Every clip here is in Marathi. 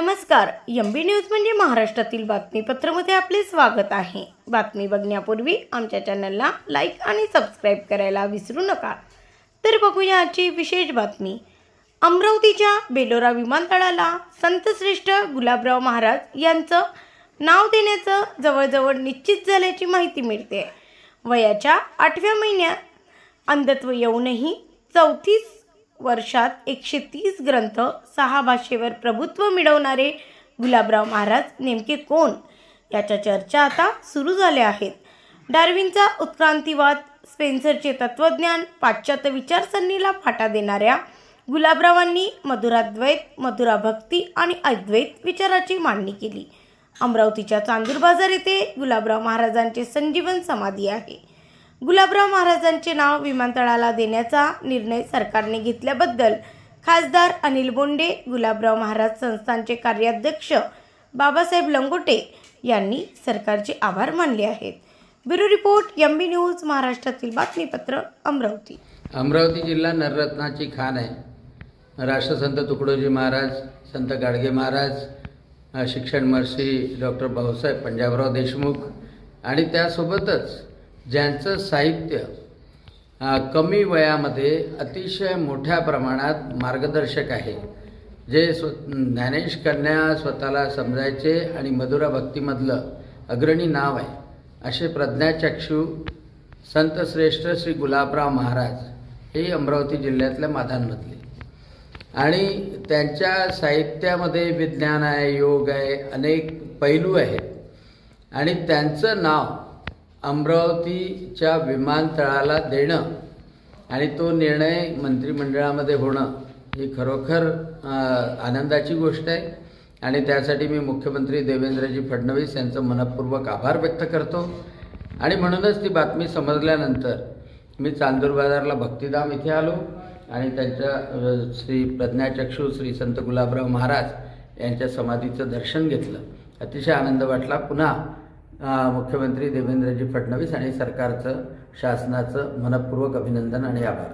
नमस्कार एम बी न्यूज म्हणजे महाराष्ट्रातील बातमीपत्रामध्ये आपले स्वागत आहे. बातमी बघण्यापूर्वी आमच्या चॅनलला लाईक आणि सबस्क्राईब करायला विसरू नका. तर बघूया आजची विशेष बातमी. अमरावतीच्या बेलोरा विमानतळाला संतश्रेष्ठ गुलाबराव महाराज यांचं नाव देण्याचं जवळजवळ निश्चित झाल्याची माहिती मिळते. वयाच्या आठव्या महिन्यात अंधत्व येऊनही चौतीस वर्षात एकशे तीस ग्रंथ सहा भाषेवर प्रभुत्व मिळवणारे गुलाबराव महाराज नेमके कोण? याच्या चर्चा आता सुरू झाल्या आहेत. डार्विनचा उत्क्रांतीवाद स्पेन्सरचे तत्त्वज्ञान पाश्चात्य विचारसरणीला फाटा देणाऱ्या गुलाबरावांनी मधुराद्वैत मधुरा भक्ती आणि अद्वैत विचाराची मांडणी केली. अमरावतीच्या चांदूर बाजार येथे गुलाबराव महाराजांचे संजीवन समाधी आहे. गुलाबराव महाराजांचे नाव विमानतळाला देण्याचा निर्णय सरकारने घेतल्याबद्दल खासदार अनिल बोंडे गुलाबराव महाराज संस्थानचे कार्याध्यक्ष बाबासाहेब लंगोटे यांनी सरकारचे आभार मानले आहेत. Bureau report M B news महाराष्ट्रातील बातमीपत्र अमरावती. अमरावती जिल्हा नररत्नाची खान आहे. राष्ट्रसंत तुकडोजी महाराज संत गाडगे महाराज शिक्षण महर्षी डॉक्टर भाऊसाहेब पंजाबराव देशमुख आणि त्यासोबतच ज्यांचं साहित्य कमी वयामध्ये अतिशय मोठ्या प्रमाणात मार्गदर्शक आहे. जे स्व ज्ञानेश कन्या स्वतःला समजायचे आणि मधुरा भक्तीमधलं अग्रणी नाव आहे असे प्रज्ञाचक्षू संतश्रेष्ठ श्री गुलाबराव महाराज हे अमरावती जिल्ह्यातल्या माधांमधले आणि त्यांच्या साहित्यामध्ये विज्ञान आहे योग आहे अनेक पैलू आहेत. आणि त्यांचं नाव अमरावतीच्या विमानतळाला देणं आणि तो निर्णय मंत्रिमंडळामध्ये होणं ही खरोखर आनंदाची गोष्ट आहे. आणि त्यासाठी मी मुख्यमंत्री देवेंद्रजी फडणवीस यांचं मनपूर्वक आभार व्यक्त करतो. आणि म्हणूनच ती बातमी समजल्यानंतर मी चांदूर बाजारला भक्तिधाम इथे आलो आणि त्यांच्या श्री प्रज्ञाचक्षू श्री संत गुलाबराव महाराज यांच्या समाधीचं दर्शन घेतलं. अतिशय आनंद वाटला. पुन्हा मुख्यमंत्री देवेंद्रजी फडणवीस आणि सरकारचं शासनाचं मनपूर्वक अभिनंदन आणि आभार.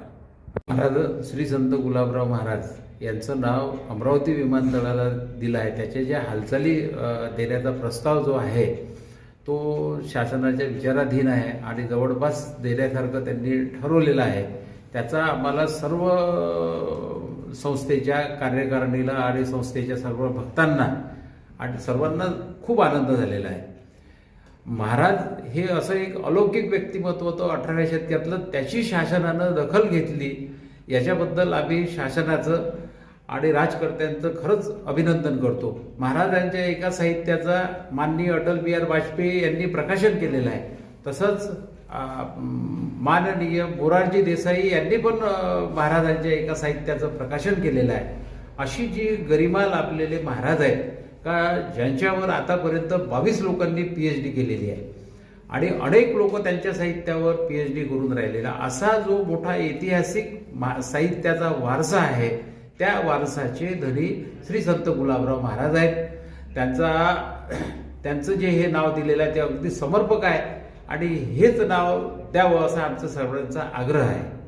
महाराज श्री संत गुलाबराव महाराज यांचं नाव अमरावती विमानतळाला दिलं आहे. त्याच्या ज्या हालचाली देण्याचा प्रस्ताव जो आहे तो शासनाच्या विचाराधीन आहे आणि जवळपास देण्यासारखं त्यांनी ठरवलेलं आहे. त्याचा आम्हाला सर्व संस्थेच्या कार्यकारिणीला आणि संस्थेच्या सर्व भक्तांना आणि सर्वांना खूप आनंद झालेला आहे. महाराज हे असं एक अलौकिक व्यक्तिमत्व होतं अठराव्या शतकातलं त्याची शासनानं दखल घेतली. याच्याबद्दल आम्ही शासनाचं आणि राजकर्त्यांचं खरंच अभिनंदन करतो. महाराजांच्या एका साहित्याचा माननीय अटल बिहार वाजपेयी यांनी प्रकाशन केलेलं आहे. तसंच माननीय मोरारजी देसाई यांनी पण महाराजांच्या एका साहित्याचं प्रकाशन केलेलं आहे. अशी जी गरिमा लाभलेले महाराज आहेत का ज्यांच्यावर आतापर्यंत बावीस लोकांनी पी एच डी केलेली आहे. आणि अनेक लोक त्यांच्या साहित्यावर पी एच डी करून राहिलेला. असा जो मोठा ऐतिहासिक मा- साहित्याचा वारसा आहे त्या वारसाचे धनी श्री संत गुलाबराव महाराज आहेत. त्यांचा त्यांचं जे हे नाव दिलेलं आहे ते अगदी समर्पक आहे. आणि हेच नाव द्यावं असा आमचा सर्वांचा आग्रह आहे.